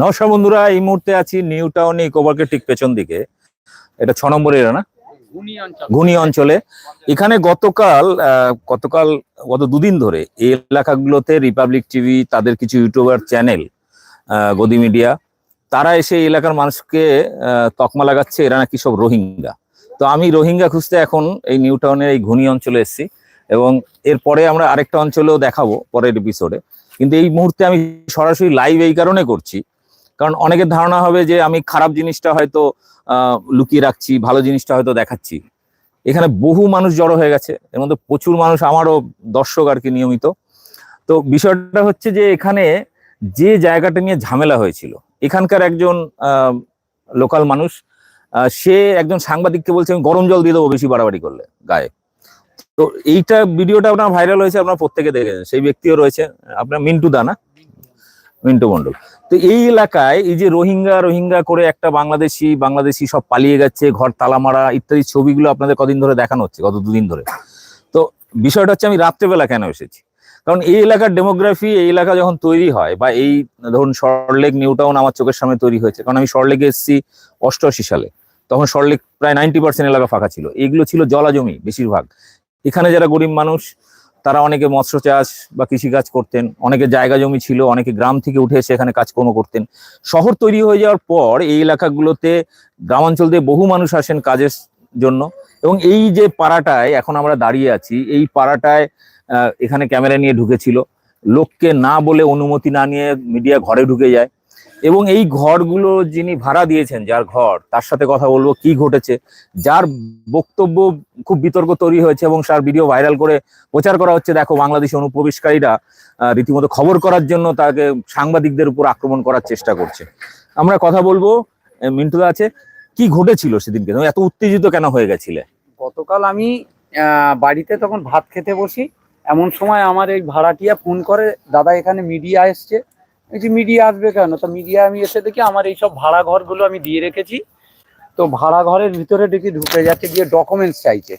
নমস্কার বন্ধুরা এই মুহূর্তে আছি নিউ টাউন ইকোবার্কের ঠিক পেছন দিকে। এটা ছ নম্বর এরা না? ঘুনি অঞ্চলে। এখানে গতকাল গতকাল গত দুদিন ধরে এই এলাকাগুলোতে রিপাবলিক টিভি তাদের কিছু ইউটিউবার চ্যানেল গদি মিডিয়া তারা এসে এলাকার মানুষকে তকমা লাগাচ্ছে। এরা নাকি সব রোহিঙ্গা। তো আমি রোহিঙ্গা খুঁজতে এখন এই নিউ টাউনের এই ঘুনি অঞ্চলে এসেছি এবং এরপরে আমরা আরেকটা অঞ্চলেও দেখাবো পরের এপিসোডে কিন্তু এই মুহূর্তে আমি সরাসরি লাইভ এই কারণে করছি। কারণ অনেকের ধারণা হবে যে আমি খারাপ জিনিসটা হয়তো লুকিয়ে রাখছি, ভালো জিনিসটা হয়তো দেখাচ্ছি। এখানে বহু মানুষ জড়ো হয়ে গেছে। এর মধ্যে প্রচুর মানুষ আমারও দর্শক আর কি নিয়মিত। তো বিষয়টা হচ্ছে যে এখানে যে জায়গাটা নিয়ে ঝামেলা হয়েছিল, এখানকার একজন লোকাল মানুষ সে একজন সাংবাদিককে বলছে, আমি গরম জল দিয়ে দেবো বেশি বাড়াবাড়ি করলে গায়ে। তো এইটা ভিডিওটা আপনার ভাইরাল হয়েছে, আপনার প্রত্যেকে দেখেছেন সেই ব্যক্তিও রয়েছে। আপনার মিন্টু দা না? মিন্টু মন্ডল তো এই এলাকায় এই যে রোহিঙ্গা রোহিঙ্গা করে একটা বাংলাদেশি বাংলাদেশি সব পালিয়ে গেছে ঘর তালা মারা ইত্যাদি ছবিগুলো আপনাদের কদিন ধরে দেখানো হচ্ছে, গত দুদিন ধরে। তো বিষয়টা হচ্ছে আমি রাত্রেবেলা কেন এসেছি? কারণ এই এলাকার ডেমোগ্রাফি এই এলাকা যখন তৈরি হয় বা এই ধরুন সরলেক নিউ টাউন আমার চোখের সামনে তৈরি হয়েছে, কারণ আমি সরলেকে এসেছি অষ্টআশি সালে। তখন সরলেক প্রায় নাইনটি পার্সেন্ট এলাকা ফাঁকা ছিল। এগুলো ছিল জলা জমি বেশিরভাগ। এখানে যারা গরিব মানুষ তারা অনেকে মৎস্য চাষ বা কৃষিকাজ করতেন, অনেকে জায়গা জমি ছিল, অনেকে গ্রাম থেকে উঠে এসে এখানে কাজকর্ম করতেন। শহর তৈরি হয়ে যাওয়ার পর এই এলাকাগুলোতে গ্রামাঞ্চল দিয়ে বহু মানুষ আসেন কাজের জন্য এবং এই যে পাড়াটায় এখন আমরা দাঁড়িয়ে আছি, এই পাড়াটায় এখানে ক্যামেরা নিয়ে ঢুকেছিল। লোককে না বলে অনুমতি না নিয়ে মিডিয়া ঘরে ঢুকে যায়। এবং এই ঘরগুলো যিনি ভাড়া দিয়েছেন, যার ঘর, তার সাথে কথা বলব, কি ঘটেছে, যার বক্তব্য খুব বিতর্ক তৈরি হয়েছে এবং তার ভিডিও ভাইরাল করে প্রচার করা হচ্ছে, দেখো বাংলাদেশি অনুপ্রবেশকারীরা রীতিমতো খবর করার জন্য তাকে সাংবাদিকদের উপর আক্রমণ করার চেষ্টা করছে। আমরা কথা বলব মিন্টুদা আছে, কি ঘটেছিল সেদিনকে? তুমি এত উত্তেজিত কেন হয়ে গেছিলে? গতকাল আমি বাড়িতে তখন ভাত খেতে বসি, এমন সময় আমার এই ভাড়াটিয়া ফোন করে, দাদা, এখানে মিডিয়া এসছে। বলছি মিডিয়া আসবে কেন? তো মিডিয়া আমি এসে দেখি আমার এইসব ভাড়া ঘরগুলো আমি দিয়ে রেখেছি। তো ভাড়া ঘরের ভিতরে দেখি ঢুকে যাচ্ছে গিয়ে ডকুমেন্টস চাইছে।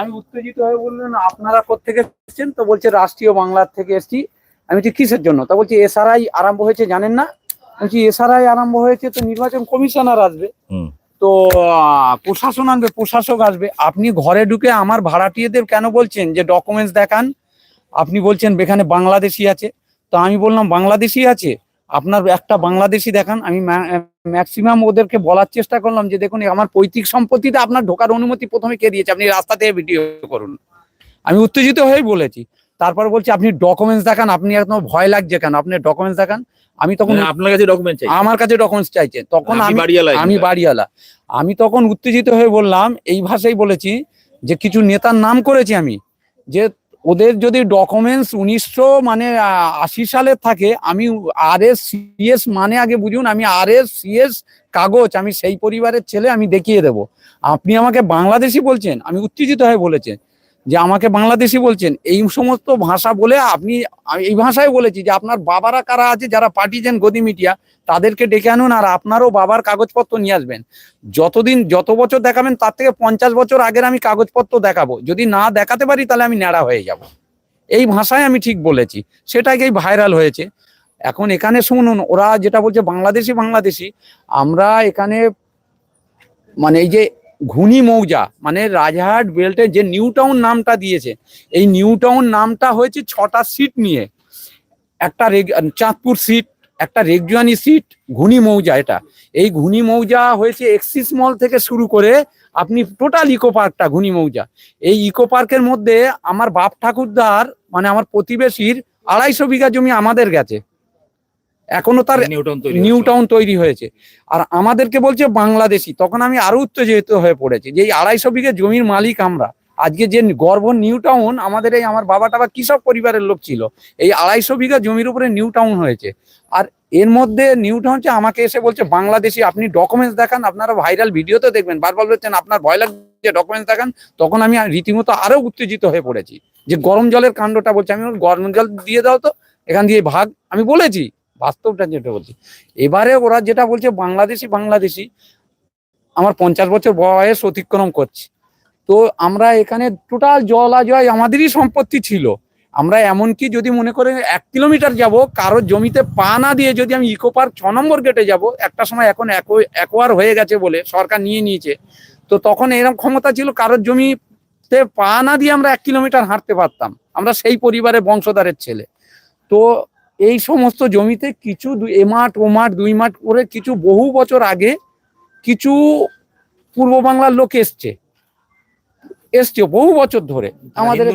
আমি উত্তেজিত হয়ে বললেন আপনারা কোথেকে এসেছেন? তো বলছে রাষ্ট্রীয় বাংলার থেকে এসেছি। আমি বলছি কিসের জন্য? তা বলছি এসআরআই আরম্ভ হয়েছে জানেন না? বলছি এসআরআই আরম্ভ হয়েছে তো নির্বাচন কমিশনার আসবে। তো প্রশাসন আসবে প্রশাসক আসবে। আপনি ঘরে ঢুকে আমার ভাড়াটিয়েদের কেন বলছেন যে ডকুমেন্টস দেখান? আপনি বলছেন এখানে বাংলাদেশি আছে। তো আমি বললাম বাংলাদেশি আছে? আপনার একটা বাংলাদেশি দেখান আমি ম্যাক্সিমাম ওদেরকে বলার চেষ্টা করলাম যে দেখুন আমার পৈতৃক সম্পত্তিতে আপনার ঢোকার অনুমতি প্রথমে কে দিয়েছে? আপনি রাস্তা থেকে ভিডিও করুন। আমি উত্তেজিত হয়েই বলেছি। তারপর বলছি আপনি ডকুমেন্টস দেখান আপনি একদম ভয় লাগছে কেন? আপনি ডকুমেন্টস দেখান। আমি তখন মানে আপনার কাছে ডকুমেন্ট চাই আমার কাছে ডকুমেন্টস চাইছে। তখন আমি বাড়িওয়ালা আমি বাড়িওয়ালা। আমি তখন উত্তেজিত হয়ে বললাম এই ভাষাই বলেছি যে কিছু নেতার নাম করেছি আমি যে ওদের যদি ডকুমেন্টস উনিশশো মানে আশি সালের থাকে, আমি আর এস সিএস মানে আগে বুঝুন, আমি আর এস সিএস কাগজ, আমি সেই পরিবারের ছেলে, আমি দেখিয়ে দেব। আপনি আমাকে বাংলাদেশি বলছেন, আমি উত্তেজিত হয়ে বলেছেন। যে আমাকে বাংলাদেশি বলছেন, এই সমস্ত ভাষা বলে আপনি এই ভাষায় বলেছি যে আপনার বাবারা কারা আছে, যারা পাঠিয়েছেন গদি মিডিয়া, তাদেরকে ডেকে আনুন আর আপনারও বাবার কাগজপত্র নিয়ে আসবেন। যতদিন, যত বছর দেখাবেন, তার থেকে পঞ্চাশ বছর আগের আমি কাগজপত্র দেখাবো। যদি না দেখাতে পারি, তাহলে আমি ন্যাড়া হয়ে যাব। এই ভাষায় আমি ঠিক বলেছি। সেটাকেই ভাইরাল হয়েছে। এখন এখানে শুনুন, ওরা যেটা বলছে, বাংলাদেশি বাংলাদেশি, আমরা এখানে মানে এই যে ঘুনি মৌজা মানে রাজহাট বেল্টে যে নিউ টাউন নামটা দিয়েছে, এই নিউ টাউন নামটা হয়েছে ছটা সিট নিয়ে। একটা চাঁদপুর সিট, একটা রেগজুয়ানি সিট ঘুনি মৌজা এটা। এই ঘুনি মৌজা হয়েছে এক্সিস মল থেকে শুরু করে আপনি টোটাল ইকো পার্কটা ঘুনি মৌজা এই ইকো পার্কের মধ্যে আমার বাপ ঠাকুরদার মানে আমার প্রতিবেশীর আড়াইশো বিঘা জমি আমাদের গেছে। এখনও তার নিউ টাউন তৈরি হয়েছে। আর আমাদেরকে বলছে বাংলাদেশি। তখন আমি আরও উত্তেজিত হয়ে পড়েছি যে এই আড়াইশো বিঘে জমির মালিক আমরা। আজকে যে গর্ব নিউ টাউন আমাদের এই আমার বাবা টাবা কৃষক পরিবারের লোক ছিল? এই আড়াইশো বিঘা জমির উপরে নিউ টাউন হয়েছে। আর এর মধ্যে নিউ টাউন আমাকে এসে বলছে বাংলাদেশি আপনি ডকুমেন্টস দেখান আপনারা ভাইরাল ভিডিওতে দেখবেন। বারবার বলছেন আপনার ভয় লাগছে ডকুমেন্টস দেখান। তখন আমি রীতিমতো আরও উত্তেজিত হয়ে পড়েছি। যে গরম জলের কাণ্ডটা বলছে আমি গরম জল দিয়ে দাও তো এখান দিয়ে ভাগ। আমি বলেছি বাস্তবটা যেটা বলছি। এবারে ওরা যেটা বলছে, বাংলাদেশি বাংলাদেশি। আমার পঞ্চাশ বছর বয়স অতিক্রম করছে। তো আমরা এখানে টোটাল জলাজয় আমাদেরই সম্পত্তি ছিল। আমরা এমনকি যদি মনে করে এক কিলোমিটার যাব কারোর জমিতে পা না দিয়ে যদি আমি ইকো পার্ক ছ নম্বর গেটে যাব, একটা সময় এখন একোয়ার হয়ে গেছে বলে সরকার নিয়ে নিয়েছে। তো তখন এরকম ক্ষমতা ছিল কারোর জমিতে পা না দিয়ে আমরা এক কিলোমিটার হাঁটতে পারতাম। আমরা সেই পরিবারের বংশধারের ছেলে। তো এই সমস্ত জমিতে কিছু এ মাঠ ও মাঠ দুই মাঠ করে কিছু বহু বছর আগে কিছু পূর্ব বাংলার লোক এসছে। এসছে বহু বছর ধরে। আমাদের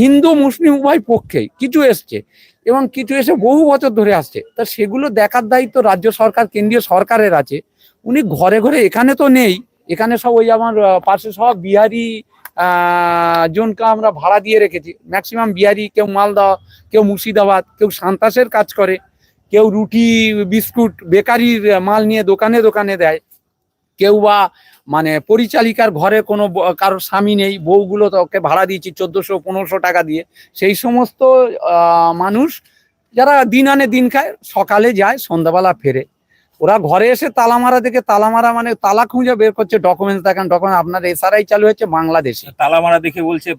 হিন্দু মুসলিম? উভয় পক্ষেই কিছু এসছে এবং কিছু এসে বহু বছর ধরে আসছে। তা সেগুলো দেখার দায়িত্ব রাজ্য সরকার কেন্দ্রীয় সরকারের আছে। উনি ঘরে ঘরে এখানে তো নেই। এখানে সব ওই আমার পাশে সব বিহারি জনকে আমরা ভাড়া দিয়ে রেখেছি। ম্যাক্সিমাম বিহারি, কেউ মালদা, কেউ মুর্শিদাবাদ, কেউ সান্তাসের কাজ করে, কেউ রুটি, বিস্কুট, বেকারির মাল নিয়ে দোকানে দোকানে দেয়। কেউ বা মানে পরিচালিকার ঘরে কোনো কারোর স্বামী নেই, বউগুলো তো ওকে ভাড়া দিয়েছি চোদ্দশো, পনেরোশো টাকা দিয়ে। সেই সমস্ত মানুষ যারা দিন আনে দিন খায়, সকালে যায়, সন্ধ্যাবেলা ফেরে। ওরা ঘরে এসে তালা মারা দেখে তালা মারা মানে তালা খুঁজে বের করছে ডকুমেন্টস দেখান ডকুমেন্ট আপনার এসআরআই চালু হয়েছে বাংলাদেশে। তালা মারা দেখে বলছে।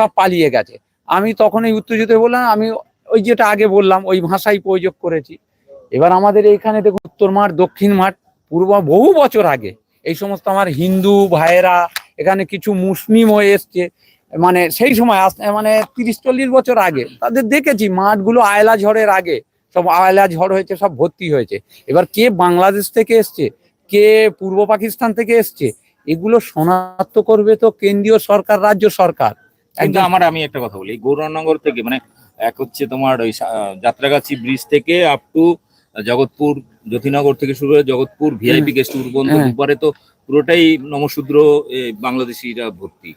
সব পালিয়ে গেছে। আমি তখন এই উত্তেজিত বললাম আমি ওই যেটা আগে বললাম ওই ভাষাই প্রয়োগ করেছি। এবার আমাদের এইখানে দেখুন উত্তর মাঠ দক্ষিণ মাঠ পূর্ব বহু বছর আগে এই সমস্ত আমার হিন্দু ভাইয়েরা এখানে কিছু মুসলিম হয়ে এসছে। মানে সেই সময় মানে তিরিশ চল্লিশ বছর আগে তাদের দেখেছি মাঠগুলো আয়লা ঝড়ের আগে। সব আয়লা ঝড় হয়েছে সব ভর্তি হয়েছে। এবার কে বাংলাদেশ থেকে এসছে? কে পূর্ব পাকিস্তান থেকে এসছে? এগুলো শনাক্ত করবে তো কেন্দ্রীয় সরকার রাজ্য সরকার। একদম। আমার আমি একটা কথা বলি গৌরনগর থেকে মানে এক হচ্ছে তোমার ওই যাত্রাগাছি ব্রিজ থেকে আপ টু জগৎপুর জ্যোতিনগর থেকে শুরু হয়ে জগৎপুর ভিআইপি গেস্ট পর্যন্ত। দুপারে তো পুরোটাই নমশূদ্র বাংলাদেশিরা ভর্তি।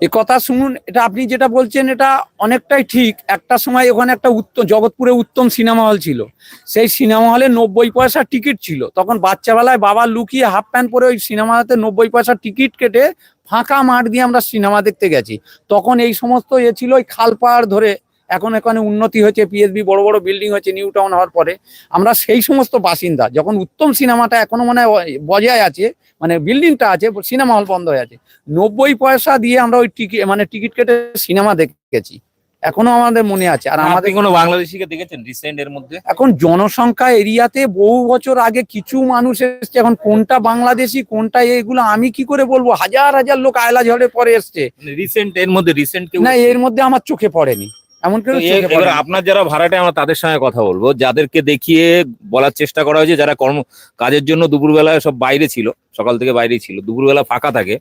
এ কথা শুনুন, এটা আপনি যেটা বলছেন, এটা অনেকটাই ঠিক। একটা সময় ওখানে একটা উত্তম, জগৎপুরে উত্তম সিনেমা হল ছিল। সেই সিনেমা হলে নব্বই পয়সা টিকিট ছিল। তখন বাচ্চাবেলায় বাবা লুকিয়ে হাফ প্যান্ট পরে ওই সিনেমা হতে নব্বই পয়সা টিকিট কেটে ফাঁকা মাঠ দিয়ে আমরা সিনেমা দেখতে গেছি। তখন এই সমস্ত এ ছিল ওই খাল পাহাড় ধরে এখন এখানে উন্নতি হয়েছে পিএসবি বড় বড় বিল্ডিং হয়েছে নিউ টাউন হওয়ার পরে। আমরা সেই সমস্ত বাসিন্দা যখন উত্তম সিনেমাটা এখনও মানে বজায় আছে মানে বিল্ডিংটা আছে সিনেমা হল বন্ধ হয়ে আছে নব্বই পয়সা দিয়ে আমরা ওই টিকিট মানে টিকিট কেটে সিনেমা দেখেছি। এখনও আমাদের মনে আছে। আর আমাদের কোনো বাংলাদেশিকে দেখেছেন রিসেন্ট এর মধ্যে? এখন জনসংখ্যা এরিয়াতে বহু বছর আগে কিছু মানুষ এসছে এখন কোনটা বাংলাদেশি কোনটা এগুলো আমি কি করে বলব? হাজার হাজার লোক আয়লা ঝড়ে পরে এসছে। রিসেন্ট এর মধ্যে রিসেন্ট না এর মধ্যে আমার চোখে পড়েনি। এমন এবার আপনার যারা ভাড়াটে আমরা তাদের সঙ্গে কথা বলব। যাদেরকে দেখিয়ে বলার চেষ্টা করা হয়েছে যারা কর্ম কাজের জন্য দুপুরবেলা সব বাইরে ছিল সকাল থেকে বাইরে ছিল দুপুরবেলা ফাঁকা থাকে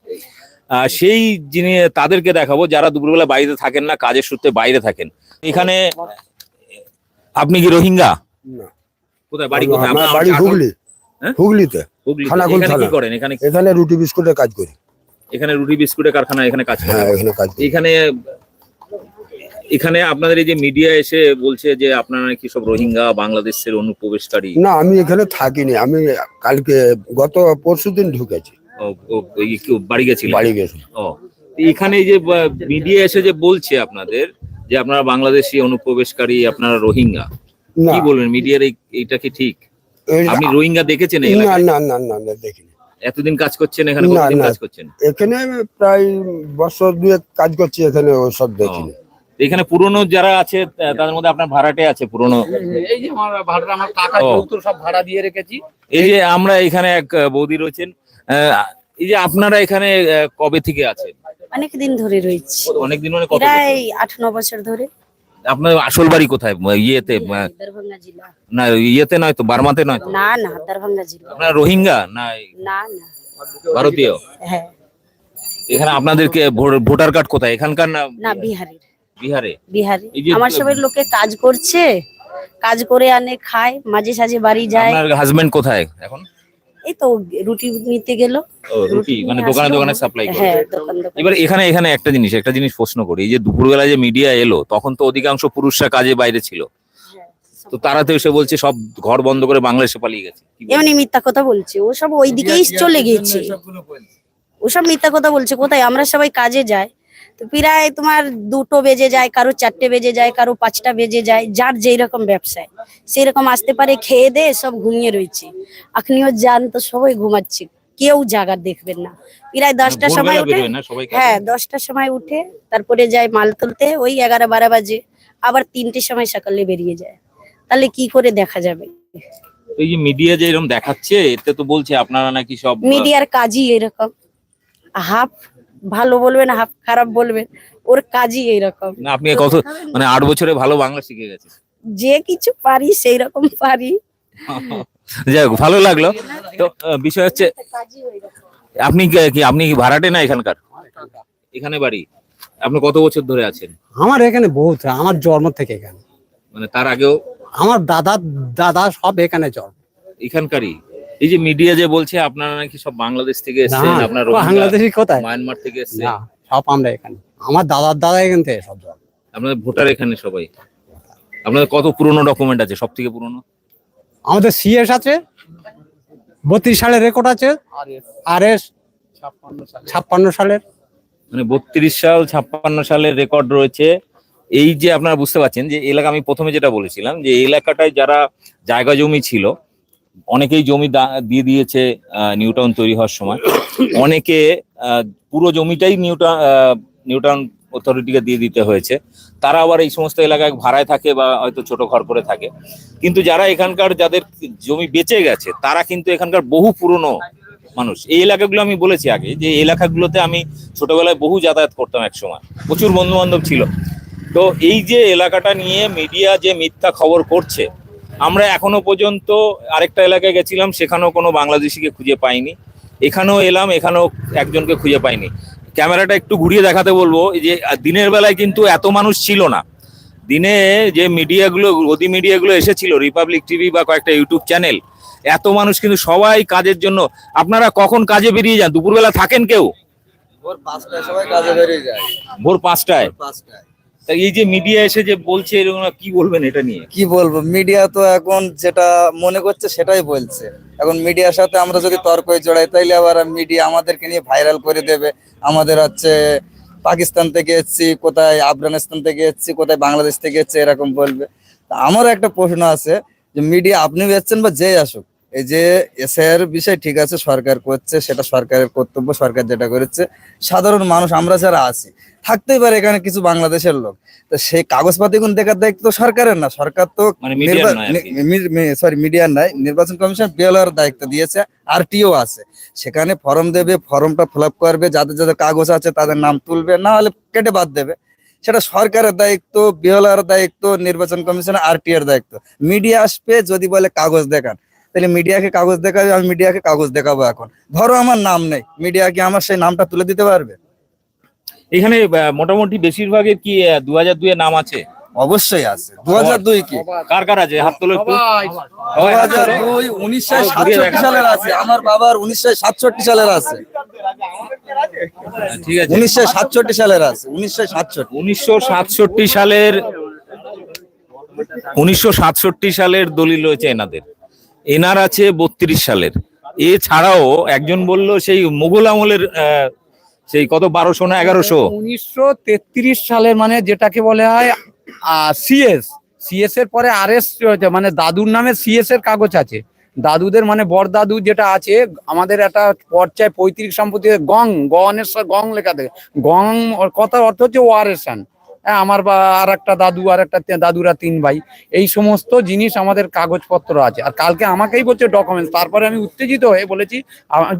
আহ, সেই যিনি তাদেরকে দেখাবো যারা দুপুরবেলা বাইরে থাকেন না কাজের সূত্রে বাইরে থাকেন। এখানে আপনি কি রোহিঙ্গা? কোথায়? বাড়ি কোথায়? বাড়ি হুগলি। হ্যাঁ? হুগলিতে। এখানে কি করেন? এখানে এখানে রুটি বিস্কুটের কাজ করি। এখানে রুটি বিস্কুটের কারখানা এখানে কাজ করেন। হ্যাঁ এখানে কাজ করি। এখানে আপনাদের এই যে মিডিয়া এসে বলছে যে আপনারা কি সব রোহিঙ্গা বাংলাদেশের অনুপ্রবেশকারী। না আমি এখানে থাকিনি। আমি কালকে গত পরশু দিন ঢুকেছি। বাড়ি গেছিলেন? বাড়ি গেছি ও এখানে এই যে মিডিয়া এসে যে বলছে আপনাদের যে আপনারা বাংলাদেশি অনুপ্রবেশকারী আপনারা রোহিঙ্গা কি বলবেন? মিডিয়ার এইটা কি ঠিক? আপনি রোহিঙ্গা দেখেছেন না না না না না দেখিনি। এতদিন কাজ করছেন এখানে? কাজ করছেন? এখানে প্রায় বছর দুয়েক কাজ করছি এখানে ওসব দেখিনি। এখানে পুরনো যারা আছে তাদের মধ্যে আপনার ভাড়াটে আছে পুরনো। এই যে আমার ভাড়া আমার কাকা ও। সব ভাড়া দিয়ে রেখেছি। এই যে আমরা এখানে এক বৌদি রয়েছেন আহ, এই যে আপনারা এখানে কবে থেকে আছেন? অনেক দিন ধরে রয়েছি। অনেকদিন মানে কত বছর? প্রায় আট ন বছর ধরে। আপনার আসল বাড়ি কোথায়? ইয়েতে দরভঙ্গা জেলা। না ইয়েতে নয় তো বার্মাতে নয় তো? না না দরভঙ্গা জেলা। আপনার রোহিঙ্গা? না না না। ভারতীয়? হ্যাঁ। এখানে আপনাদেরকে ভোটার কার্ড কোথায়? এখানকার না না বিহারের। বিহারে? বিহারে। আমার সবাই লোকে কাজ করছে কাজ করে আনে খায় মাঝে সাঝে বাড়ি যায়। আপনার হাজবেন্ড কোথায় এখন? এই তো রুটি নিতে গেল। রুটি মানে দোকানে দোকানে সাপ্লাই করে হ্যাঁ এবার এখানে এখানে একটা জিনিস একটা জিনিস প্রশ্ন করি। এই যে দুপুরবেলা যে মিডিয়া এলো তখন তো অধিকাংশ পুরুষরা কাজে বাইরে ছিল। হ্যাঁ, তো তারা তো এসে বলছে সব ঘর বন্ধ করে বাংলাদেশে পালিয়ে গেছে। এমনি মিথ্যা কথা বলছে। ও সব ওই দিকেই চলে গিয়েছে ওসব মিথ্যা কথা বলছে। কোথায়? আমরা সবাই কাজে যাই। তো প্রায় তোমার দুটো বেজে যায় কারও চারটে বেজে যায় কারও পাঁচটা বেজে যায় যার যেই রকম ব্যবসায়। সেই রকম আসতে পারে খেয়ে দে সব ঘুমিয়ে রয়েছে। এখনিও যান তো সবাই ঘুমাচ্ছে কেউ জাগার দেখবেন না। প্রায় দশটার সময় উঠে হ্যাঁ দশটার সময় উঠে তারপরে যায় মাল তুলতে ওই এগারো বারো বাজে আবার তিনটের সময় সকালে বেরিয়ে যায়। তাহলে কি করে দেখা যাবে? এই যে মিডিয়া যে এরকম দেখাচ্ছে এতে তো বলছে আপনারা নাকি সব মিডিয়ার কাজই এরকম। হাফ ভালো বলবেন হাফ খারাপ বলবেন ওর কাজই এইরকম। না, আপনি কত মানে আট বছরে ভালো বাংলা শিখে গেছেন। যে কিছু পারি সেই রকম পারি। যাই হোক ভালো লাগল। তো বিষয় হচ্ছে আপনি কি- কি আপনি কি ভাড়াটে না এখানকার? এখানে বাড়ি। আপনি কত বছর ধরে আছেন? আমার এখানে বহুত আমার জন্ম থেকে এখানে। মানে তার আগেও আমার দাদা দাদা সব এখানে জন্ম। এখানকারই? এই যে মিডিয়া যে বলছে আপনারা নাকি সব বাংলাদেশ থেকে এসেছেন আপনার বাংলাদেশি কোথায়? মায়ানমার থেকে এসেছেন। না সব আমরা এখানে। আমার দাদার দাদা এখান থেকে সব আপনাদের ভোটার এখানে সবাই। আপনাদের কত পুরনো ডকুমেন্ট আছে সব থেকে পুরনো? আমাদের সিএস আছে বত্রিশ সালের রেকর্ড আছে আর এস ছাপ্পান্ন সালের। মানে বত্রিশ সাল ছাপ্পান্ন সালের রেকর্ড রয়েছে। এই যে আপনারা বুঝতে পারছেন যে এলাকা আমি প্রথমে যেটা বলেছিলাম যে এলাকাটায় যারা জায়গা জমি ছিল অনেকেই জমি দিয়ে দিয়েছে নিউটাউন তৈরি হওয়ার সময়। অনেকে পুরো জমিটাই নিউটাউন নিউটাউন অথরিটিকে দিয়ে দিতে হয়েছে। তারা আবার এই সমস্ত এলাকায় ভাড়ায় থাকে বা হয়তো ছোট ঘর করে থাকে। কিন্তু যারা এখানকার যাদের জমি বেঁচে গেছে, তারা কিন্তু এখানকার বহু পুরনো মানুষ। এই এলাকাগুলো আমি বলেছি আগে, যে এলাকাগুলোতে আমি ছোটবেলায় বহু যাতায়াত করতাম এক সময়। প্রচুর বন্ধু বান্ধব ছিল। তো এই যে এলাকাটা নিয়ে মিডিয়া যে মিথ্যা খবর করছে আমরা এখনও পর্যন্ত আরেকটা এলাকায় গেছিলাম সেখানেও কোনো বাংলাদেশিকে খুঁজে পাইনি। এখানেও এলাম এখানেও একজনকে খুঁজে পাইনি। ক্যামেরাটা একটু ঘুরিয়ে দেখাতে বলব এই যে দিনের বেলায় কিন্তু এত মানুষ ছিল না। দিনে যে মিডিয়াগুলো গদি মিডিয়াগুলো এসেছিল রিপাবলিক টিভি বা কয়েকটা ইউটিউব চ্যানেল এত মানুষ কিন্তু সবাই কাজের জন্য আপনারা কখন কাজে বেরিয়ে যান? দুপুরবেলা থাকেন কেউ? ভোর পাঁচটায় সবাই কাজে বেরিয়ে যায়। ভোর পাঁচটায়? পাঁচটায়। তা এই যে মিডিয়া এসে যে বলছে এরকম কি বলবেন এটা নিয়ে? কি বলব মিডিয়া তো এখন যেটা মনে করছে সেটাই বলছে। এখন মিডিয়ার সাথে আমরা যদি তর্কে জড়াই, তাইলে আবার মিডিয়া আমাদেরকে নিয়ে ভাইরাল করে দেবে। আমাদের হচ্ছে পাকিস্তান থেকে এসেছি, কোথায় আফগানিস্তান থেকে এসেছি, কোথায় বাংলাদেশ থেকে এসেছি, এরকম বলবে। আমারও একটা প্রশ্ন আছে যে মিডিয়া আপনি এসছেন বা যে আসুক এই যে এসআইয়ের বিষয় ঠিক আছে সরকার করছে সেটা সরকারের কর্তব্য সরকার যেটা করেছে। সাধারণ মানুষ আমরা যারা আছি থাকতেই পারে এখানে কিছু বাংলাদেশের লোক। তো সেই কাগজপাতি গুণ দেখার দায়িত্ব সরকারের না সরকার তো মানে মিডিয়ার। সরি নাই নির্বাচন কমিশন বিএলআর দায়িত্ব দিয়েছে আরটিও আছে। সেখানে ফর্ম দেবে ফর্মটা ফিল আপ করবে যাদের যাদের কাগজ আছে তাদের নাম তুলবে না হলে কেটে বাদ দেবে। সেটা সরকারের দায়িত্ব বিএলআর দায়িত্ব নির্বাচন কমিশন আরটি এর দায়িত্ব। মিডিয়া আসবে যদি বলে কাগজ দেখান। তাহলে মিডিয়াকে কাগজ দেখাবে আমি মিডিয়াকে কাগজ দেখাবো এখন। ধরো আমার নাম নেই মিডিয়া কি আমার সেই নামটা তুলে দিতে পারবে? এখানে মোটামুটি বেশিরভাগের কি দু হাজার দুই নাম আছে? অবশ্যই আছে। দু হাজার দুই কি? কার কার আছে? হাত তোলো একটু। দু হাজার দুই উনিশশো সাতষট্টি সালের আছে আমার বাবার উনিশশো সাতষট্টি সালের আছে। ঠিক আছে। উনিশশো সাতষট্টি সালের আছে উনিশশো সাতষট্টি। উনিশশো সাতষট্টি সালের উনিশশো সাতষট্টি সালের দলিল রয়েছে এনাদের। এনার আছে বত্রিশ সালের। এছাড়াও একজন বলল সেই মুঘল আমলের সেই কত, বারোশো না এগারোশো? উনিশশো তেত্রিশ সালের মানে যেটাকে বলে হয় সিএস। সিএস এর পরে আর এস মানে দাদুর নামে সিএস এর কাগজ আছে। দাদুদের মানে বড় দাদু যেটা আছে, আমাদের একটা পর্যায়ে পৈতৃক সম্পত্তি, গং গনের গং লেখা থাকে। গং ওর কথা অর্থ হচ্ছে ওয়ারেসান হ্যাঁ আমার বা আর একটা দাদু আর একটা দাদুরা তিন ভাই। এই সমস্ত জিনিস আমাদের কাগজপত্র আছে। আর কালকে আমাকেই বলছে ডকুমেন্টস তারপরে আমি উত্তেজিত হয়ে বলেছি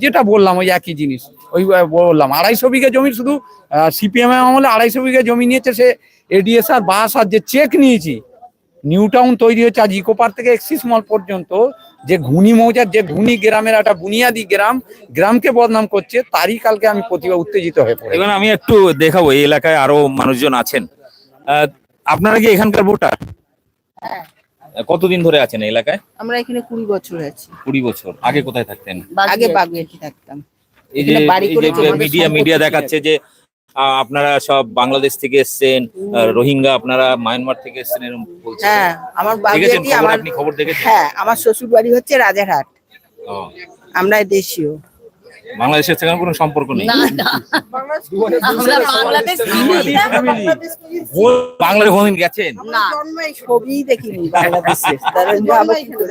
যেটা বললাম, ওই একই জিনিস। ওই বললাম, আড়াইশো বিঘে জমি শুধু সিপিএম আমলে আড়াইশো বিঘে জমি নিয়েছে সে এডিএস আর বাস আর যে চেক নিয়েছি নিউ টাউন তৈরি হচ্ছে আজ ইকো পার্ক থেকে এক্সিস মল পর্যন্ত। যে ঘুনি মৌজার যে ঘুনি গ্রামের একটা বুনিয়াদি গ্রাম গ্রামকে বদনাম করছে তারই কালকে আমি প্রতিভা উত্তেজিত হয়ে পড়ে এবার আমি একটু দেখাবো এই এলাকায় আরও মানুষজন আছেন। আহ, আপনারা কি এখানকার ভোটার? কতদিন ধরে আছেন এলাকায়? আমরা এখানে কুড়ি বছর আছি। কুড়ি বছর। আগে কোথায় থাকতেন? আগে বাগুয়েটি থাকতাম। এই যে মিডিয়া মিডিয়া দেখাচ্ছে যে আপনারা সব বাংলাদেশ থেকে এসছেন রোহিঙ্গা আপনারা মায়ানমার থেকে এসছেন এরকম বলছে হ্যাঁ আমার দেখেছেন খবর আপনি? খবর দেখেছেন? হ্যাঁ আমার শ্বশুর বাড়ি হচ্ছে রাজারহাট। আমরা দেশীয়। বাংলাদেশের সেখানে কোনো সম্পর্ক নেই। বাংলাদেশ। বাংলাদেশ কোনদিন গেছেন?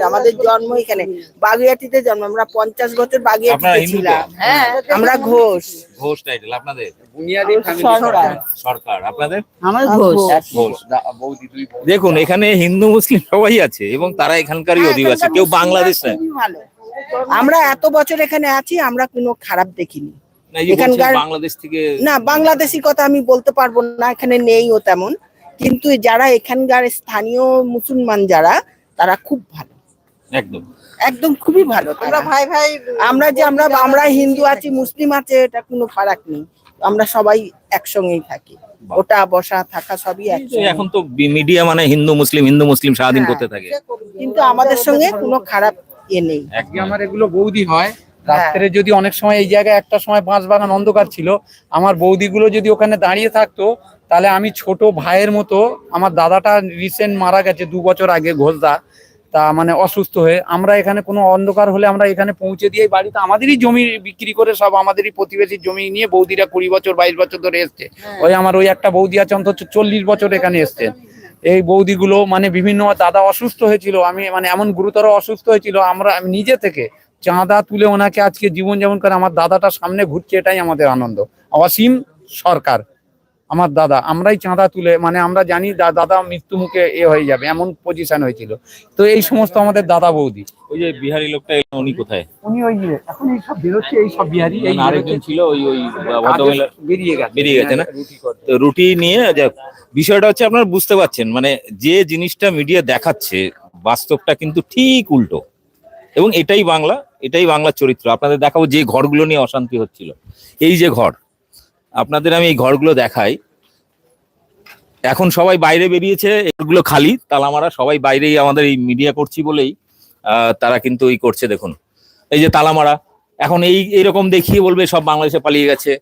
আমাদের জন্ম এখানে। বাগুইয়াটিতে জন্ম। আমরা পঞ্চাশ বছর আপনারা বাগুইয়াটিতে ছিলাম হ্যাঁ। আমরা ঘোষ। ঘোষ টাইটেল আপনাদের? সরকার। সরকার। আপনাদের? আমার ঘোষ। ঘোষ। দেখুন এখানে হিন্দু মুসলিম সবাই আছে এবং তারা এখানকারই হ্যাঁ, অধিবাসী। কেউ বাংলাদেশ না খুবই ভালো। আমরা এত বছর এখানে আছি আমরা কোনো খারাপ দেখিনি। এখানকার- বাংলাদেশ থেকে না বাংলাদেশি কথা আমি বলতে পারব না এখানে নেইও তেমন। কিন্তু যারা এখানকার স্থানীয় মুসলমান যারা তারা খুব ভালো। একদম। একদম খুবই ভালো আমরা ভাই ভাই আমরা যে আমরা আমরা হিন্দু আছি মুসলিম আছে এটা কোনো ফারাক নেই। আমরা সবাই একসঙ্গেই থাকি। ওটা বসা থাকা সবই একসঙ্গে। এখন তো মিডিয়া মানে হিন্দু মুসলিম হিন্দু মুসলিম সারাদিন হ্যাঁ। করতে থাকে। কিন্তু আমাদের সঙ্গে কোনো খারাপ ইয়ে নেই। আজকে আমার এগুলো বৌদি হয়। রাত্রে যদি অনেক সময় এই জায়গায় একটা সময় বাঁশ বাগান অন্ধকার ছিল আমার বৌদিগুলো যদি ওখানে দাঁড়িয়ে থাকতো তাহলে আমি ছোট ভাইয়ের মতো আমার দাদাটা রিসেন্ট মারা গেছে দু বছর আগে ঘোষদা তা মানে অসুস্থ হয়ে আমরা এখানে কোনো অন্ধকার হলে আমরা এখানে পৌঁছে দিয়ে বাড়িতে আমাদেরই জমি বিক্রি করে সব আমাদেরই প্রতিবেশীর জমি নিয়ে বৌদিরা কুড়ি বছর বাইশ বছর ধরে এসছে। ওই আমার ওই একটা বৌদি আছে অন্তত চল্লিশ বছর এখানে এসছে। এই বৌদিগুলো মানে বিভিন্ন দাদা অসুস্থ হয়েছিল, আমি মানে এমন গুরুতর অসুস্থ হয়েছিল, আমরা আমি নিজে থেকে চাঁদা তুলে ওনাকে আজকে জীবন যেমন করে আমার দাদাটা সামনে ঘুরছে, এটাই আমাদের আনন্দ। অসীম সরকার, আমার দাদা, আমরাই চাঁদা তুলে মানে আমরা জানি দাদা মৃত্যু মুখে এ হয়ে যাবে, এমন পজিশন হয়েছিল। তো এই সমস্ত আমাদের দাদা বৌদি। ওই যে বিহারি লোকটা এলো, উনি কোথায়? উনি ওই এখন এই সব বেরোচ্ছে এই সব বিহারি এই আরেকজন ছিল ওই ওই ভদ্রমহিলা বেরিয়ে গেছে। বেরিয়ে গেছে না? রুটি তো রুটি নিয়ে যাক, বিষয়টা হচ্ছে আপনারা বুঝতে পারছেন মানে যে জিনিসটা মিডিয়া দেখাচ্ছে বাস্তবটা কিন্তু ঠিক উল্টো। এবং এটাই বাংলা এটাই বাংলার চরিত্র। আপনাদের দেখাবো যে ঘরগুলো নিয়ে অশান্তি হচ্ছিল। এই যে ঘর আপনাদের আমি এই ঘরগুলো দেখাই। এখন সবাই বাইরে বেরিয়েছে এগুলো খালি তালামারা সবাই বাইরেই আমাদের এই মিডিয়া করছি বলেই। তারা কিন্তু এই করছে, দেখুন। এই যে তালামারা, এখন এই এরকম দেখিয়ে বলবে, সব বাংলাদেশে পালিয়ে গেছে।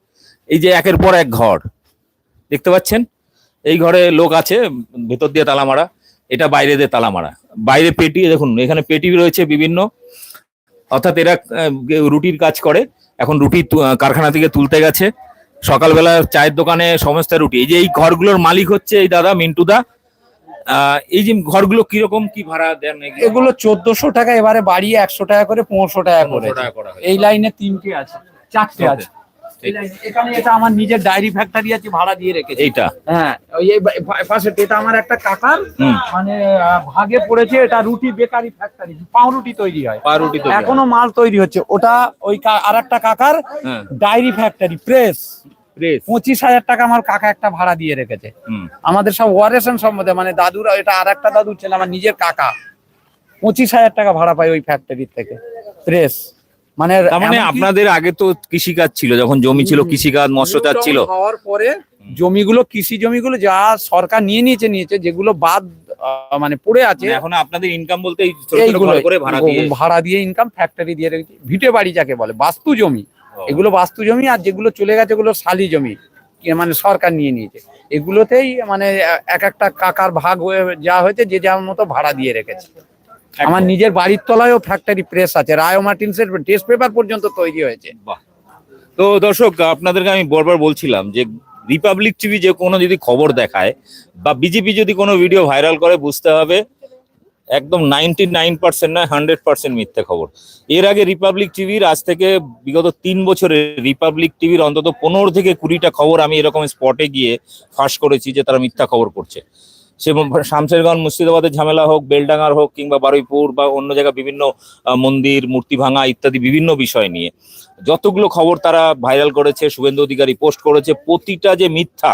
এই যে একের পর এক ঘর, দেখতে পাচ্ছেন? এই ঘরে লোক আছে, ভেতর দিয়ে তালা মারা এটা বাইরে দিয়ে তালা মারা বাইরে পেটি, দেখুন, এখানে পেটি রয়েছে বিভিন্ন। অর্থাৎ এরা রুটির কাজ করে, এখন রুটি কারখানা থেকে তুলতে গেছে। সকালবেলা চায়ের দোকানে সমস্ত রুটি। এই যে এই ঘরগুলোর মালিক হচ্ছে এই দাদা মিন্টু দা এই যে ঘরগুলো কীরকম কি ভাড়া দেন এগুলো? চোদ্দশো টাকা এবারে বাড়িয়ে একশো টাকা করে পনেরোশো টাকা করে। এই লাইনে তিনটে আছে চারটে আছে। এখানে এটা আমার নিজের ডায়েরি ফ্যাক্টরি আছে ভাড়া দিয়ে রেখেছি। এইটা? হ্যাঁ এই পাশে এটা আমার একটা কাকার মানে ভাগে পড়েছে এটা রুটি বেকারি ফ্যাক্টরি পাউরুটি তৈরি হয়। পাউরুটি এখনও মাল তৈরি হচ্ছে। ওটা ওই আর একটা কাকার হ্যাঁ। Diary factory press. পঁচিশ হাজার টাকা আমার কাকা একটা ভাড়া দিয়ে রেখেছে। আমাদের সব ওয়ারেশন সম্বন্ধে মানে দাদুরা এটা আর একটা দাদু ছিল আমার নিজের কাকা। পঁচিশ হাজার টাকা ভাড়া পাই ওই ফ্যাক্টরির থেকে। প্রেস মানে মানে আপনাদের আগে তো কৃষিকাজ ছিল যখন জমি ছিল কৃষিকাজ মৎস্য চাষ ছিল। হওয়ার পরে জমিগুলো কৃষি জমিগুলো যা সরকার নিয়ে নিয়েছে নিয়েছে যেগুলো বাদ মানে পড়ে আছে মানে এখন আপনাদের ইনকাম বলতে করে ভাড়া দিয়ে ভাড়া দিয়ে ইনকাম ফ্যাক্টরি দিয়ে রেখেছি। ভিটে বাড়ি যাকে বলে বাস্তু জমি। এগুলো বাস্তু জমি আর যেগুলো চলে গেছে এগুলো শালি জমি মানে সরকার নিয়ে নিয়েছে। এগুলোতেই মানে এক একটা কাকার ভাগ হয়ে যা হয়েছে যে যার মতো ভাড়া দিয়ে রেখেছে। আমার নিজের বাড়ির তলায়ও ফ্যাক্টরি প্রেস আছে রায় মার্টিনসের টেস্ট পেপার পর্যন্ত তৈরি হয়েছে। তো দর্শক আপনাদেরকে আমি বারবার বলছিলাম যে রিপাবলিক টিভি যে কোনো যদি খবর দেখায় বা বিজেপি যদি কোনো ভিডিও ভাইরাল করে বুঝতে হবে একদম নাইনটি নাইন পার্সেন্ট নয় হান্ড্রেড পার্সেন্ট মিথ্যে খবর। এর আগে রিপাবলিক টিভির, আজ থেকে বিগত তিন বছরে রিপাবলিক টিভির অন্তত পনেরো থেকে কুড়িটা খবর আমি এরকম স্পটে গিয়ে ফাঁস করেছি যে তারা মিথ্যা খবর করছে। সে শামশেরগঞ্জ, মুর্শিদাবাদের ঝামেলা হোক, বেলডাঙ্গার হোক, কিংবা বারুইপুর বা অন্য জায়গা বিভিন্ন মন্দির, মূর্তি ভাঙা ইত্যাদি বিভিন্ন বিষয় নিয়ে যতগুলো খবর তারা ভাইরাল করেছে, শুভেন্দু অধিকারী পোস্ট করেছে, প্রতিটা যে মিথ্যা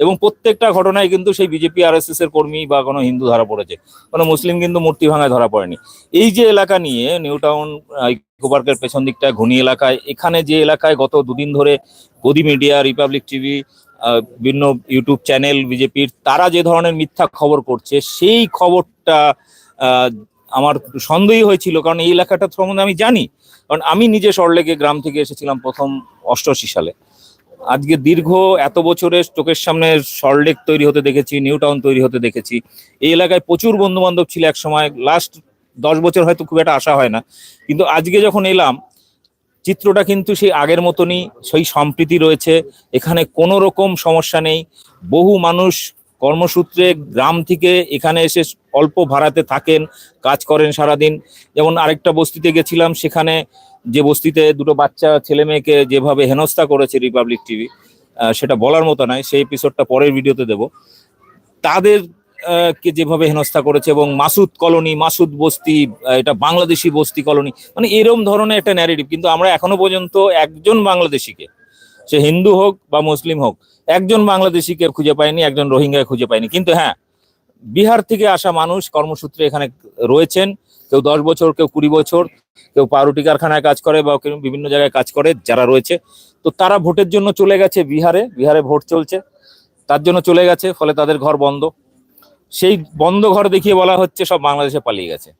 এবং প্রত্যেকটা ঘটনায় কিন্তু সেই বিজেপি আর এস এর কর্মী বা কোনো হিন্দু ধরা পড়েছে, কোনো মুসলিম কিন্তু মূর্তি ভাঙায় ধরা পড়েনি। এই যে এলাকা নিয়ে নিউ টাউন ইকো পার্কের পেছন দিকটায় ঘনি এলাকায়, এখানে যে এলাকায় গত দুদিন ধরে গদি মিডিয়া রিপাবলিক টিভি বিভিন্ন ইউটিউব চ্যানেল বিজেপির, তারা যে ধরনের মিথ্যা খবর করছে, সেই খবরটা আমার সন্দেহই হয়েছিল, কারণ এই এলাকাটা সম্বন্ধে আমি জানি। কারণ আমি নিজে সরলেকে গ্রাম থেকে এসেছিলাম প্রথম অষ্টআশি সালে। আজকে দীর্ঘ এত বছরের চোখের সামনে সল্টলেক তৈরি হতে দেখেছি নিউ টাউন তৈরি হতে দেখেছি। এই এলাকায় প্রচুর বন্ধু বান্ধব ছিল এক সময় লাস্ট দশ বছর হয়তো খুব একটা আশা হয় না। কিন্তু আজকে যখন এলাম, চিত্রটা কিন্তু সেই আগের মতনই, সেই সম্প্রীতি রয়েছে। এখানে কোনো রকম সমস্যা নেই। বহু মানুষ কর্মসূত্রে গ্রাম থেকে এখানে এসে অল্প ভাড়াতে থাকেন, কাজ করেন সারাদিন। যেমন আরেকটা বস্তিতে গেছিলাম, সেখানে যে বস্তিতে দুটো বাচ্চা, ছেলে মেয়েকে যেভাবে হেনস্থা করেছে রিপাবলিক টিভি সেটা বলার মতো নয়, সেই এপিসোডটা পরের ভিডিওতে দেব। তাদের কে যেভাবে হেনস্থা করেছে এবং মাসুদ কলোনি, মাসুদ বস্তি এটা বাংলাদেশি বস্তি কলোনি মানে এরম ধরনের একটা ন্যারেটিভ কিন্তু আমরা এখনও পর্যন্ত একজন বাংলাদেশিকে সে হিন্দু হোক বা মুসলিম হোক, একজন বাংলাদেশিকে খুঁজে পায়নি, একজন রোহিঙ্গা খুঁজে পায়নি। কিন্তু হ্যাঁ বিহার থেকে আসা মানুষ কর্মসূত্রে এখানে রয়েছেন। কেউ দশ বছর, কেউ কুড়ি বছর, কেউ পাউরুটি কারখানায় কাজ করে বা কেউ বিভিন্ন জায়গায় কাজ করে যারা রয়েছে। তো তারা ভোটের জন্য চলে গেছে বিহারে বিহারে ভোট চলছে। তার জন্য চলে গেছে, ফলে তাদের ঘর বন্ধ। সেই বন্ধ ঘর দেখিয়ে বলা হচ্ছে সব বাংলাদেশে পালিয়ে গেছে।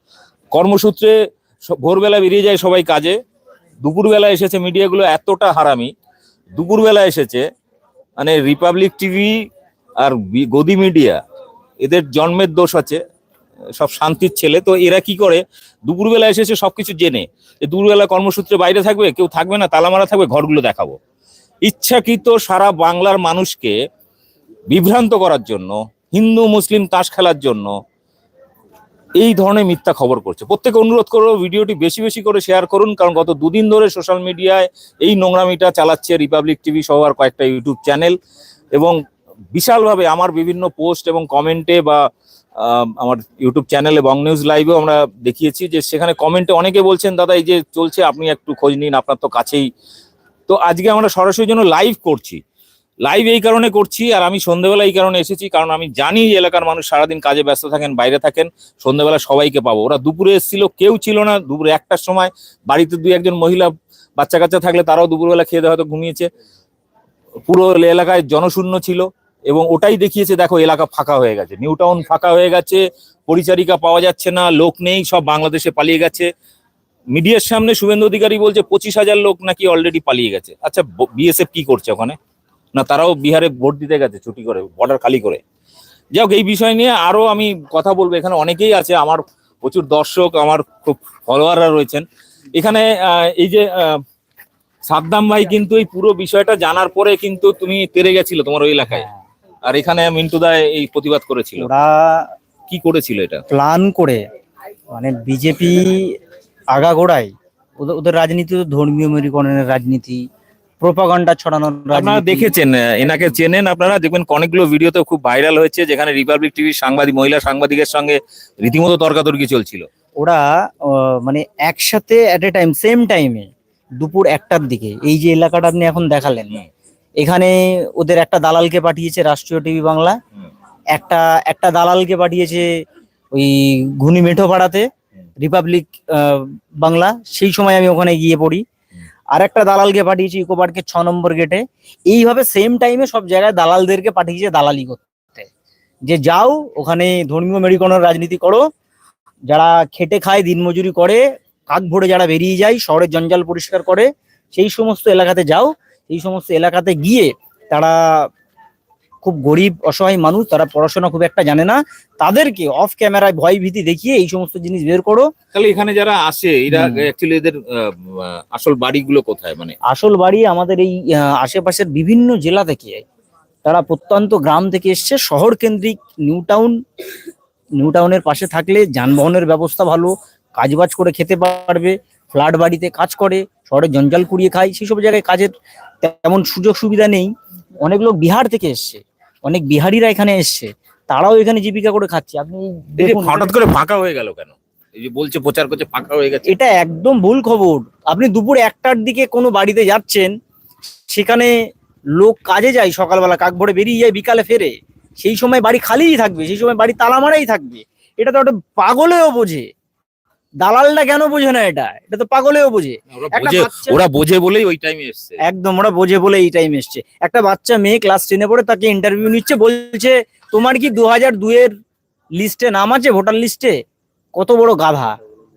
কর্মসূত্রে ভোরবেলা বেরিয়ে যায় সবাই কাজে। দুপুরবেলা এসেছে মিডিয়াগুলো, এতটা হারামি। দুপুরবেলা এসেছে মানে রিপাবলিক টিভি আর গদি মিডিয়া এদের জন্মের দোষ আছে, সব শান্তির ছেলে, তো এরা কি করে? দুপুরবেলা এসেছে, সবকিছু জেনে, যে দুপুরবেলা কর্মসূত্রে বাইরে থাকবে, কেউ থাকবে না তালা মারা থাকবে, ঘরগুলো দেখাবো। ইচ্ছাকৃত সারা বাংলার মানুষকে বিভ্রান্ত করার জন্য, হিন্দু, মুসলিম, তাস খেলার জন্য এই ধরনের মিথ্যা খবর করছে। প্রত্যেকে অনুরোধ করব ভিডিওটি বেশি বেশি করে শেয়ার করুন, কারণ গত দুদিন ধরে সোশ্যাল মিডিয়ায় এই নোংরামিটা চালাচ্ছে রিপাবলিক টিভি সহ আর কয়েকটা ইউটিউব চ্যানেল এবং বিশালভাবে আমার বিভিন্ন পোস্ট এবং কমেন্টে বা আমার ইউটিউব চ্যানেলে বং নিউজ লাইভেও আমরা দেখিয়েছি যে সেখানে কমেন্টে অনেকে বলছেন, দাদা, এই যে চলছে, আপনি একটু খোঁজ নিন, আপনার তো কাছেই। তো আজকে আমরা সরাসরি জন্য লাইভ করছি। লাইভ এই কারণে করছি আর আমি সন্ধ্যেবেলা এই কারণে এসেছি কারণ আমি জানি এলাকার মানুষ সারাদিন কাজে ব্যস্ত থাকেন, বাইরে থাকেন সন্ধ্যেবেলা সবাইকে পাবো। ওরা দুপুরে এসেছিল, কেউ ছিল না, দুপুরে একটার সময় বাড়িতে দুই একজন মহিলা বাচ্চা কাচ্চা থাকলে তারাও দুপুরবেলা খেয়ে দেওয়া হয়তো ঘুমিয়েছে। পুরো এলাকায় জনশূন্য ছিল এবং ওটাই দেখিয়েছে, দেখো এলাকা ফাঁকা হয়ে গেছে। নিউ টাউন ফাঁকা হয়ে গেছে, পরিচারিকা পাওয়া যাচ্ছে না, লোক নেই, সব বাংলাদেশে পালিয়ে গেছে। মিডিয়ার সামনে শুভেন্দু অধিকারী বলছে, পঁচিশ হাজার লোক নাকি অলরেডি পালিয়ে গেছে। আচ্ছা বিএসএফ কি করছে ওখানে? না তারাও বিহারে ভোট দিতে গেছে ছুটি করে বর্ডার খালি করে। যাই হোক এই বিষয় নিয়ে আরও আমি কথা বলব। এখানে অনেকেই আছে আমার প্রচুর দর্শক আমার খুব ফলোয়াররা রয়েছেন। এখানে এই যে সাদ্দাম ভাই কিন্তু এই পুরো বিষয়টা জানার পরে কিন্তু তুমি তেরে গেছিল তোমার ওই এলাকায়। আর এখানে মিন্টু দা এই প্রতিবাদ করেছিল। ওরা কি করেছিল এটা? প্ল্যান করে মানে বিজেপি আগাগোড়ায় ওদের ওদের রাজনীতি তো ধর্মীয় মেরুকরণের রাজনীতি প্রোপাগান্ডা ছড়ানোর আপনারা দেখেছেন এনাকে চেনেন আপনারা দেখবেন অনেকগুলো ভিডিওতে খুব ভাইরাল হয়েছে যেখানে রিপাবলিক টিভির সাংবাদিক মহিলা সাংবাদিকের সঙ্গে রীতিমতো তর্কাতর্কি চলছিল। ওরা মানে একসাথে এট এ টাইম সেম টাইমে দুপুর একটার দিকে এই যে এলাকাটা আপনি এখন দেখালেন। এখানে ওদের একটা দালালকে পাঠিয়েছে রাষ্ট্রীয় টিভি বাংলা একটা একটা দালালকে পাঠিয়েছে ওই ঘুনি মেঠো পাড়াতে রিপাবলিক বাংলা সেই সময় আমি ওখানে গিয়ে পড়ি। আর একটা দালালকে পাঠিয়েছি ইকো পার্কের ছ নম্বর গেটে এইভাবে সেম টাইমে সব জায়গায় দালালদেরকে পাঠিয়েছে দালালি করতে। যে যাও, ওখানে ধর্মীয় মেরিকোনার রাজনীতি করো। যারা খেটে খায় দিনমজুরি করে, কাক ভরে যারা বেরিয়ে যায়, শহরের জঞ্জাল পরিষ্কার করে, সেই সমস্ত এলাকাতে যাও। সেই সমস্ত এলাকাতে গিয়ে তারা খুব গরিব অসহায় মানুষ তারা পড়াশোনা খুব একটা জানে না। তাদেরকে অফ ক্যামেরায় ভয় ভীতি দেখিয়ে এই সমস্ত জিনিস বের করো। তাহলে এখানে যারা আসে এরা অ্যাকচুয়ালি এদের আসল বাড়িগুলো কোথায় মানে? আসল বাড়ি আমাদের এই আশেপাশের বিভিন্ন জেলা থেকে। তারা প্রত্যন্ত গ্রাম থেকে এসছে। শহর কেন্দ্রিক নিউ টাউন নিউ টাউনের পাশে থাকলে যানবাহনের ব্যবস্থা ভালো কাজবাজ করে খেতে পারবে ফ্ল্যাট বাড়িতে কাজ করে শহরে জঞ্জাল কুড়িয়ে খায় সেই সব জায়গায় কাজের তেমন সুযোগ সুবিধা নেই। অনেক লোক বিহার থেকে এসছে। অনেক বিহারিরা এখানে এসছে। তারাও এখানে জীবিকা করে খাচ্ছে। আপনি হঠাৎ করে ফাঁকা হয়ে গেল কেন? এই যে বলছে প্রচার করছে ফাঁকা হয়ে গেছে। এটা একদম ভুল খবর। আপনি দুপুর একটার দিকে কোনো বাড়িতে যাচ্ছেন সেখানে লোক কাজে যায় সকালবেলা কাক ভরে বেরিয়ে যায় বিকালে ফেরে। সেই সময় বাড়ি খালিই থাকবে সেই সময় বাড়ি তালা মারাই থাকবে। এটা তো একটা পাগলেও বোঝে। দালালটা কেন বোঝে না এটা? এটা তো পাগলেও বোঝে। ওরা বোঝে বলেই ওই টাইমে এসছে। একদম ওরা বোঝে বলে এই টাইম এসছে। একটা বাচ্চা মেয়ে ক্লাস টেনে পড়ে তাকে ইন্টারভিউ নিচ্ছে বলছে তোমার কি দু হাজার দুয়ের লিস্টে নাম আছে ভোটার লিস্টে কত বড় গাধা।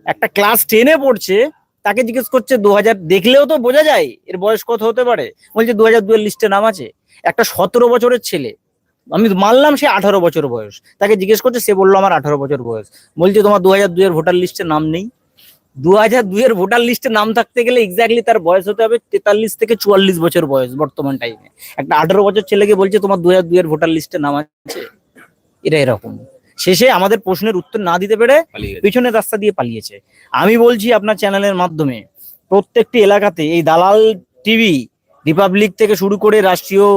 একটা ক্লাস টেনে পড়ছে তাকে জিজ্ঞেস করছে দু হাজার দেখলেও তো বোঝা যায় এর বয়স কত হতে পারে? বলছে দু হাজার দুয়ের লিস্টে নাম আছে। একটা সতেরো বছরের ছেলে আমি মানলাম সে আঠারো বছর বয়স। তাকে জিজ্ঞেস করছে সে বলল আমার আঠারো বছর বয়স। বলছে তোমার দু হাজার দুয়ের ভোটার লিস্টে নাম নেই। দু হাজার দুইয়ের ভোটার লিস্টে নাম থাকতে গেলে এক্স্যাক্টলি তার বয়স হতে হবে তেতাল্লিশ থেকে চুয়াল্লিশ বছর বয়স বর্তমান টাইমে একটা আঠারো বছর ছেলেকে বলছে তোমার দু হাজার দুইয়ের ভোটার লিস্টে নাম আছে? এটা এরকম। শেষে আমাদের প্রশ্নের উত্তর না দিতে পেরে। পিছনের রাস্তা দিয়ে পালিয়েছে। আমি বলছি আপনার চ্যানেলের মাধ্যমে প্রত্যেকটি এলাকাতে এই দালাল টিভি রিপাবলিক থেকে শুরু করে রাষ্ট্রীয়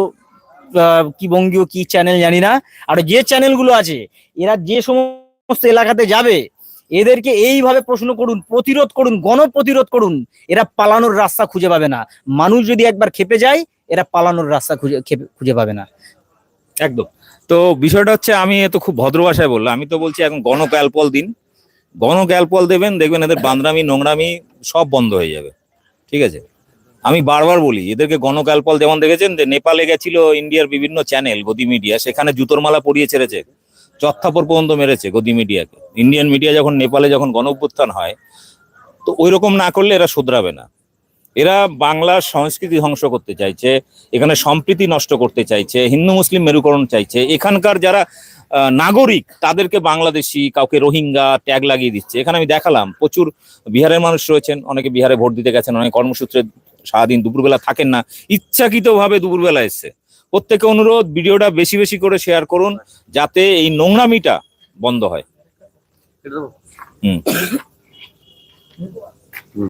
কি বঙ্গীয়, কি চ্যানেল জানি না। আর যে চ্যানেলগুলো আছে, এরা যে সমস্ত এলাকাতে যাবে, এদেরকে এইভাবে প্রশ্ন করুন, প্রতিরোধ করুন গণ প্রতিরোধ করুন, এরা পালানোর রাস্তা খুঁজে পাবে না। মানুষ যদি একবার খেপে যায়, এরা পালানোর রাস্তা খুঁজে খুঁজে পাবে না। একদম। তো বিষয়টা হচ্ছে, আমি তো খুব ভদ্র ভাষায় বললাম, আমি তো বলছি এখন গণ ক্যালপল দিন। গণ ক্যালপল দেবেন, দেখবেন এদের বান্দরামি নোংরামি সব বন্ধ হয়ে যাবে। ঠিক আছে? আমি বারবার বলি, এদেরকে গণ ক্যালপল যেমন দেখেছেন, যে নেপালে গেছিল ইন্ডিয়ার বিভিন্ন চ্যানেল গদি মিডিয়া সেখানে জুতোর মালা পরিয়ে ছেড়েছে, চত্থাপর পর্যন্ত মেরেছে গদি মিডিয়াকে ইন্ডিয়ান মিডিয়া যখন নেপালে যখন গণ হয়, তো ওই রকম না করলে এরা শুধরাবে না। এরা বাংলার সংস্কৃতি ধ্বংস করতে চাইছে, এখানে সম্প্রীতি নষ্ট করতে চাইছে, হিন্দু মুসলিম মেরুকরণ চাইছে। এখানকার যারা নাগরিক, তাদেরকে বাংলাদেশি, কাউকে রোহিঙ্গা ট্যাগ লাগিয়ে দিচ্ছে। এখানে আমি দেখালাম, প্রচুর বিহারের মানুষ রয়েছেন, অনেকে বিহারে ভোট দিতে গেছেন, অনেক কর্মসূত্রে সারাদিন দুপুরবেলা থাকেন না ইচ্ছাকৃতভাবে দুপুরবেলা এসছে প্রত্যেকে অনুরোধ ভিডিওটা বেশি বেশি করে শেয়ার করুন যাতে এই নোংরামিটা বন্ধ হয়। হুম।